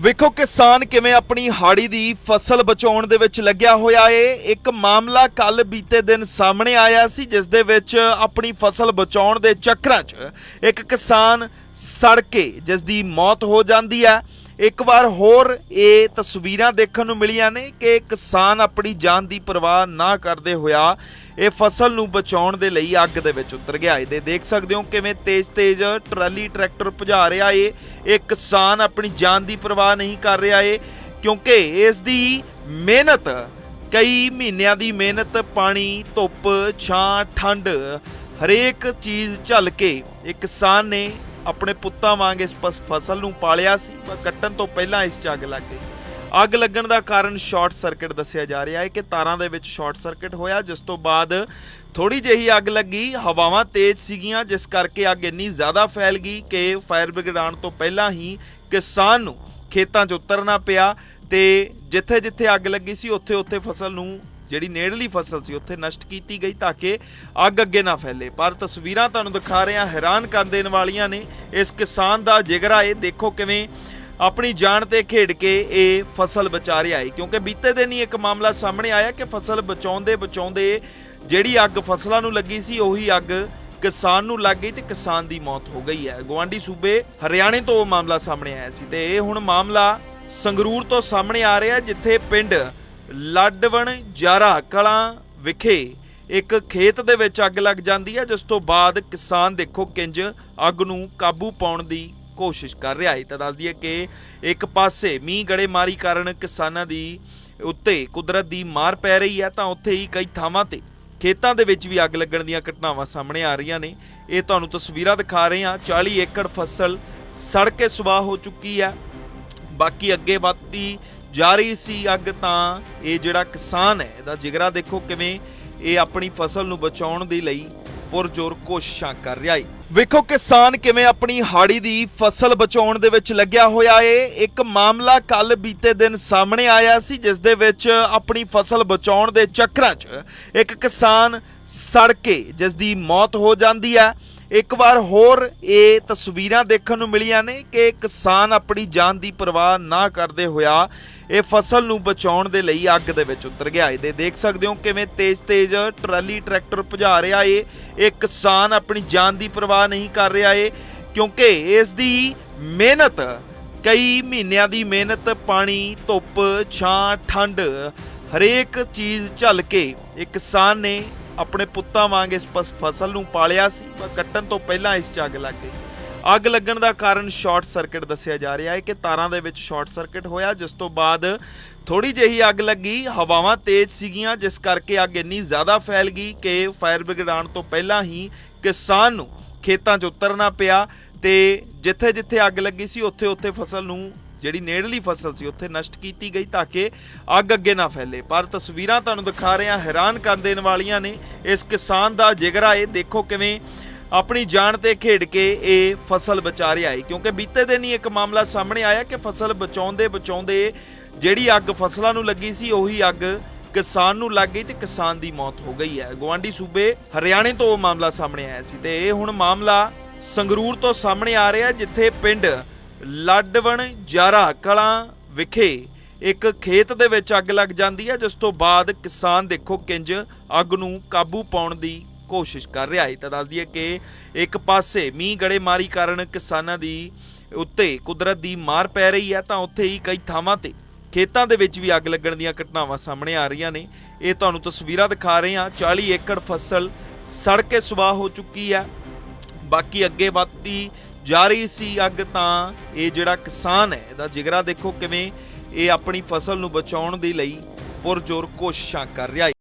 ਵੇਖੋ ਕਿਸਾਨ ਕਿਵੇਂ ਆਪਣੀ ਹਾੜੀ ਦੀ ਫਸਲ ਬਚਾਉਣ ਦੇ ਵਿੱਚ ਲੱਗਿਆ ਹੋਇਆ ਏ। ਇੱਕ ਮਾਮਲਾ ਕੱਲ ਬੀਤੇ ਦਿਨ ਸਾਹਮਣੇ ਆਇਆ ਸੀ, ਜਿਸ ਦੇ ਵਿੱਚ ਆਪਣੀ ਫਸਲ ਬਚਾਉਣ ਦੇ ਚੱਕਰਾਂ 'ਚ ਇੱਕ ਕਿਸਾਨ ਸੜ ਕੇ ਜਿਸ ਦੀ ਮੌਤ ਹੋ ਜਾਂਦੀ ਹੈ। ਇੱਕ ਵਾਰ ਹੋਰ ਇਹ ਤਸਵੀਰਾਂ ਦੇਖਣ ਨੂੰ ਮਿਲੀਆਂ ਨੇ ਕਿ ਕਿਸਾਨ ਆਪਣੀ ਜਾਨ ਦੀ ਪਰਵਾਹ ਨਾ ਕਰਦੇ ਹੋਇਆ ਇਹ ਫਸਲ ਨੂੰ ਬਚਾਉਣ ਦੇ ਲਈ ਅੱਗ ਦੇ ਵਿੱਚ ਉਤਰ ਗਿਆ। ਇਹਦੇ ਦੇਖ ਸਕਦੇ ਹੋ ਕਿਵੇਂ ਤੇਜ਼-ਤੇਜ਼ ਟਰਾਲੀ ਟਰੈਕਟਰ ਭਜਾ ਰਿਹਾ ਏ। ਇਹ ਕਿਸਾਨ ਆਪਣੀ ਜਾਨ ਦੀ ਪਰਵਾਹ ਨਹੀਂ ਕਰ ਰਿਹਾ ਏ, ਕਿਉਂਕਿ ਇਸ ਦੀ ਮਿਹਨਤ, ਕਈ ਮਹੀਨਿਆਂ ਦੀ ਮਿਹਨਤ, ਪਾਣੀ, ਧੁੱਪ, ਛਾਂ, ਠੰਡ, ਹਰੇਕ ਚੀਜ਼ ਝੱਲ ਕੇ ਇਹ ਕਿਸਾਨ ਨੇ ਆਪਣੇ ਪੁੱਤਾਂ ਵਾਂਗ ਇਸ ਫਸ- ਫਸਲ ਨੂੰ ਪਾਲਿਆ ਸੀ, ਪਰ ਕੱਟਣ ਤੋਂ ਪਹਿਲਾਂ ਇਸ 'ਚ ਅੱਗ ਲੱਗ ਗਈ। ਅੱਗ ਲੱਗਣ ਦਾ ਕਾਰਨ ਸ਼ਾਰਟ ਸਰਕਟ ਦੱਸਿਆ ਜਾ ਰਿਹਾ ਹੈ ਕਿ ਤਾਰਾਂ ਦੇ ਵਿੱਚ ਸ਼ਾਰਟ ਸਰਕਟ ਹੋਇਆ, ਜਿਸ ਤੋਂ ਬਾਅਦ ਥੋੜੀ ਜਿਹੀ ਅੱਗ ਲੱਗੀ, ਹਵਾਵਾਂ ਤੇਜ਼ ਸੀਗੀਆਂ, ਜਿਸ ਕਰਕੇ ਅੱਗ ਇੰਨੀ ਜ਼ਿਆਦਾ ਫੈਲ ਗਈ ਕਿ ਫਾਇਰ ਬ੍ਰਿਗੇਡ ਆਉਣ ਤੋਂ ਪਹਿਲਾਂ ਹੀ ਕਿਸਾਨ ਨੂੰ ਖੇਤਾਂ 'ਚ ਉਤਰਨਾ ਪਿਆ ਤੇ ਜਿੱਥੇ-ਜਿੱਥੇ ਅੱਗ ਲੱਗੀ ਸੀ, ਉੱਥੇ-ਉੱਥੇ ਫਸਲ ਨੂੰ, ਜਿਹੜੀ ਨੇੜਲੀ ਫਸਲ ਸੀ, ਉੱਥੇ ਨਸ਼ਟ ਕੀਤੀ ਗਈ ਤਾਂ ਕਿ ਅੱਗ ਅੱਗੇ ਨਾ ਫੈਲੇ। ਪਰ ਤਸਵੀਰਾਂ ਤੁਹਾਨੂੰ ਦਿਖਾ ਰਹੇ ਹਾਂ ਹੈਰਾਨ ਕਰ ਦੇਣ ਵਾਲੀਆਂ ਨੇ ਇਸ ਕਿਸਾਨ ਦਾ ਜਿਗਰਾ ਇਹ ਦੇਖੋ ਕਿਵੇਂ ਆਪਣੀ ਜਾਨ ਤੇ ਖੇਡ ਕੇ ਇਹ ਫਸਲ ਬਚਾ ਰਿਹਾ ਹੈ। ਕਿਉਂਕਿ ਬੀਤੇ ਦਿਨ ਹੀ ਇੱਕ ਮਾਮਲਾ ਸਾਹਮਣੇ ਆਇਆ ਕਿ ਫਸਲ ਬਚਾਉਂਦੇ ਬਚਾਉਂਦੇ ਜਿਹੜੀ ਅੱਗ ਫਸਲਾਂ ਨੂੰ ਲੱਗੀ ਸੀ, ਉਹੀ ਅੱਗ ਕਿਸਾਨ ਨੂੰ ਲੱਗ ਗਈ ਤੇ ਕਿਸਾਨ ਦੀ ਮੌਤ ਹੋ ਗਈ ਹੈ। ਗਵਾਂਡੀ ਸੂਬੇ ਹਰਿਆਣੇ ਤੋਂ ਉਹ ਮਾਮਲਾ ਸਾਹਮਣੇ ਆਇਆ ਸੀ ਤੇ ਇਹ ਹੁਣ ਮਾਮਲਾ ਸੰਗਰੂਰ ਤੋਂ ਸਾਹਮਣੇ ਆ ਰਿਹਾ ਜਿੱਥੇ ਪਿੰਡ ਲੱਡਵਣ ਜਾਰਾ ਕਲਾਂ ਵਿਖੇ ਇੱਕ ਖੇਤ ਦੇ ਵਿੱਚ ਅੱਗ ਲੱਗ ਜਾਂਦੀ ਹੈ, ਜਿਸ ਤੋਂ ਬਾਅਦ ਕਿਸਾਨ ਦੇਖੋ ਕਿੰਜ ਅੱਗ ਨੂੰ ਕਾਬੂ ਪਾਉਣ ਦੀ ਕੋਸ਼ਿਸ਼ ਕਰ ਰਿਹਾ ਹੈ। ਤਾਂ ਦੱਸ ਦਈਏ ਕਿ ਇੱਕ ਪਾਸੇ ਮੀਂਹ ਗੜੇਮਾਰੀ ਕਾਰਨ ਕਿਸਾਨਾਂ ਦੀ ਉੱਤੇ ਕੁਦਰਤ ਦੀ ਮਾਰ ਪੈ ਰਹੀ ਹੈ ਤਾਂ ਉੱਥੇ ਹੀ ਕਈ ਥਾਵਾਂ ਤੇ ਖੇਤਾਂ ਦੇ ਵਿੱਚ ਵੀ ਅੱਗ ਲੱਗਣ ਦੀਆਂ ਘਟਨਾਵਾਂ ਸਾਹਮਣੇ ਆ ਰਹੀਆਂ ਨੇ। ਇਹ ਤੁਹਾਨੂੰ ਤਸਵੀਰਾਂ ਦਿਖਾ ਰਹੇ ਹਾਂ। 40 ਏਕੜ ਫਸਲ ਸੜ ਕੇ ਸੁਆਹ ਹੋ ਚੁੱਕੀ ਹੈ। ਬਾਕੀ ਅੱਗੇ ਵੱਧਦੀ ਜਾ ਰਹੀ ਸੀ ਅੱਗ ਤਾਂ ਇਹ ਜਿਹੜਾ ਕਿਸਾਨ ਹੈ, ਇਹਦਾ ਜਿਗਰਾ ਦੇਖੋ ਕਿਵੇਂ ਇਹ ਆਪਣੀ ਫਸਲ ਨੂੰ ਬਚਾਉਣ ਦੇ ਲਈ ਪੁਰਜੋਰ ਕੋਸ਼ਿਸ਼ਾਂ ਕਰ ਰਿਹਾ ਏ। ਵੇਖੋ ਕਿਸਾਨ ਕਿਵੇਂ ਆਪਣੀ ਹਾੜੀ ਦੀ ਫਸਲ ਬਚਾਉਣ ਦੇ ਵਿੱਚ ਲੱਗਿਆ ਹੋਇਆ ਏ। ਇੱਕ ਮਾਮਲਾ ਕੱਲ ਬੀਤੇ ਦਿਨ ਸਾਹਮਣੇ ਆਇਆ ਸੀ, ਜਿਸ ਦੇ ਵਿੱਚ ਆਪਣੀ ਫਸਲ ਬਚਾਉਣ ਦੇ ਚੱਕਰਾਂ 'ਚ ਇੱਕ ਕਿਸਾਨ ਸੜ ਕੇ ਜਿਸ ਦੀ ਮੌਤ ਹੋ ਜਾਂਦੀ ਹੈ। ਇੱਕ ਵਾਰ ਹੋਰ ਇਹ ਤਸਵੀਰਾਂ ਦੇਖਣ ਨੂੰ ਮਿਲੀਆਂ ਨੇ ਕਿ ਕਿਸਾਨ ਆਪਣੀ ਜਾਨ ਦੀ ਪਰਵਾਹ ਨਾ ਕਰਦੇ ਹੋਇਆ ਇਹ ਫਸਲ ਨੂੰ ਬਚਾਉਣ ਦੇ ਲਈ ਅੱਗ ਦੇ ਵਿੱਚ ਉਤਰ ਗਿਆ। ਇਹਦੇ ਦੇਖ ਸਕਦੇ ਹੋ ਕਿਵੇਂ ਤੇਜ਼-ਤੇਜ਼ ਟਰਾਲੀ ਟਰੈਕਟਰ ਭਜਾ ਰਿਹਾ ਏ। ਇਹ ਕਿਸਾਨ ਆਪਣੀ ਜਾਨ ਦੀ ਪਰਵਾਹ ਨਹੀਂ ਕਰ ਰਿਹਾ ਏ, ਕਿਉਂਕਿ ਇਸ ਦੀ ਮਿਹਨਤ, ਕਈ ਮਹੀਨਿਆਂ ਦੀ ਮਿਹਨਤ, ਪਾਣੀ, ਧੁੱਪ, ਛਾਂ, ਠੰਡ, ਹਰੇਕ ਚੀਜ਼ ਝੱਲ ਕੇ ਇਹ ਕਿਸਾਨ ਨੇ ਆਪਣੇ ਪੁੱਤਾਂ ਵਾਂਗ ਇਸ ਫਸ- ਫਸਲ ਨੂੰ ਪਾਲਿਆ ਸੀ ਪਰ ਕੱਟਣ ਤੋਂ ਪਹਿਲਾਂ ਇਸ 'ਚ ਅੱਗ ਲੱਗ ਗਈ। ਅੱਗ ਲੱਗਣ ਦਾ ਕਾਰਨ ਸ਼ਾਰਟ ਸਰਕਟ ਦੱਸਿਆ ਜਾ ਰਿਹਾ ਹੈ ਕਿ ਤਾਰਾਂ ਦੇ ਵਿੱਚ ਸ਼ਾਰਟ ਸਰਕਟ ਹੋਇਆ, ਜਿਸ ਤੋਂ ਬਾਅਦ ਥੋੜੀ ਜਿਹੀ ਅੱਗ ਲੱਗੀ, ਹਵਾਵਾਂ ਤੇਜ਼ ਸੀਗੀਆਂ, ਜਿਸ ਕਰਕੇ ਅੱਗ ਇੰਨੀ ਜ਼ਿਆਦਾ ਫੈਲ ਗਈ ਕਿ ਫਾਇਰ ਬ੍ਰਿਗੇਡ ਆਉਣ ਤੋਂ ਪਹਿਲਾਂ ਹੀ ਕਿਸਾਨ ਨੂੰ ਖੇਤਾਂ 'ਚ ਉਤਰਨਾ ਪਿਆ ਤੇ ਜਿੱਥੇ-ਜਿੱਥੇ ਅੱਗ ਲੱਗੀ ਸੀ, ਉੱਥੇ-ਉੱਥੇ ਫਸਲ ਨੂੰ, ਜਿਹੜੀ ਨੇੜਲੀ ਫਸਲ ਸੀ, ਉੱਥੇ ਨਸ਼ਟ ਕੀਤੀ ਗਈ ਤਾਂ ਕਿ ਅੱਗ ਅੱਗੇ ਨਾ ਫੈਲੇ। ਪਰ ਤਸਵੀਰਾਂ ਤੁਹਾਨੂੰ ਦਿਖਾ ਰਹੇ ਹਾਂ ਹੈਰਾਨ ਕਰ ਦੇਣ ਵਾਲੀਆਂ ਨੇ ਇਸ ਕਿਸਾਨ ਦਾ ਜਿਗਰਾ ਇਹ ਦੇਖੋ ਕਿਵੇਂ ਆਪਣੀ ਜਾਨ ਤੇ ਖੇਡ ਕੇ ਇਹ ਫਸਲ ਬਚਾ ਰਿਹਾ ਹੈ। ਕਿਉਂਕਿ ਬੀਤੇ ਦਿਨ ਹੀ ਇੱਕ ਮਾਮਲਾ ਸਾਹਮਣੇ ਆਇਆ ਕਿ ਫਸਲ ਬਚਾਉਂਦੇ ਬਚਾਉਂਦੇ ਜਿਹੜੀ ਅੱਗ ਫਸਲਾਂ ਨੂੰ ਲੱਗੀ ਸੀ, ਉਹੀ ਅੱਗ ਕਿਸਾਨ ਨੂੰ ਲੱਗ ਗਈ ਤੇ ਕਿਸਾਨ ਦੀ ਮੌਤ ਹੋ ਗਈ ਹੈ। ਗਵਾਂਡੀ ਸੂਬੇ ਹਰਿਆਣੇ ਤੋਂ ਉਹ ਮਾਮਲਾ ਸਾਹਮਣੇ ਆਇਆ ਸੀ ਤੇ ਇਹ ਹੁਣ ਮਾਮਲਾ ਸੰਗਰੂਰ ਤੋਂ ਸਾਹਮਣੇ ਆ ਰਿਹਾ ਜਿੱਥੇ ਪਿੰਡ ਲੱਡਵਣ ਜਾਰਾ ਕਲਾਂ ਵਿਖੇ ਇੱਕ ਖੇਤ ਦੇ ਵਿੱਚ ਅੱਗ ਲੱਗ ਜਾਂਦੀ ਹੈ, ਜਿਸ ਤੋਂ ਬਾਅਦ ਕਿਸਾਨ ਦੇਖੋ ਕਿੰਜ ਅੱਗ ਨੂੰ ਕਾਬੂ ਪਾਉਣ ਦੀ ਕੋਸ਼ਿਸ਼ ਕਰ ਰਿਹਾ ਹੈ। ਤਾਂ ਦੱਸ ਦਈਏ ਕਿ ਇੱਕ ਪਾਸੇ ਮੀਂਹ ਗੜੇਮਾਰੀ ਕਾਰਨ ਕਿਸਾਨਾਂ ਦੀ ਉੱਤੇ ਕੁਦਰਤ ਦੀ ਮਾਰ ਪੈ ਰਹੀ ਹੈ, ਤਾਂ ਉੱਥੇ ਹੀ ਕਈ ਥਾਵਾਂ ਤੇ ਖੇਤਾਂ ਦੇ ਵਿੱਚ ਵੀ ਅੱਗ ਲੱਗਣ ਦੀਆਂ ਘਟਨਾਵਾਂ ਸਾਹਮਣੇ ਆ ਰਹੀਆਂ ਨੇ। ਇਹ ਤੁਹਾਨੂੰ ਤਸਵੀਰਾਂ ਦਿਖਾ ਰਹੇ ਹਾਂ। 40 ਏਕੜ ਫਸਲ ਸੜ ਕੇ ਸੁਆਹ ਹੋ ਚੁੱਕੀ ਹੈ। ਬਾਕੀ ਅੱਗੇ ਵੱਧਦੀ ਜਾ ਰਹੀ ਸੀ ਅੱਗ, ਤਾਂ ਇਹ ਜਿਹੜਾ ਕਿਸਾਨ ਹੈ, ਇਹਦਾ ਜਿਗਰਾ ਦੇਖੋ ਕਿਵੇਂ ਇਹ ਆਪਣੀ ਫਸਲ ਨੂੰ ਬਚਾਉਣ ਦੇ ਲਈ ਪੁਰਜੋਰ ਕੋਸ਼ਿਸ਼ਾਂ ਕਰ ਰਿਹਾ ਹੈ।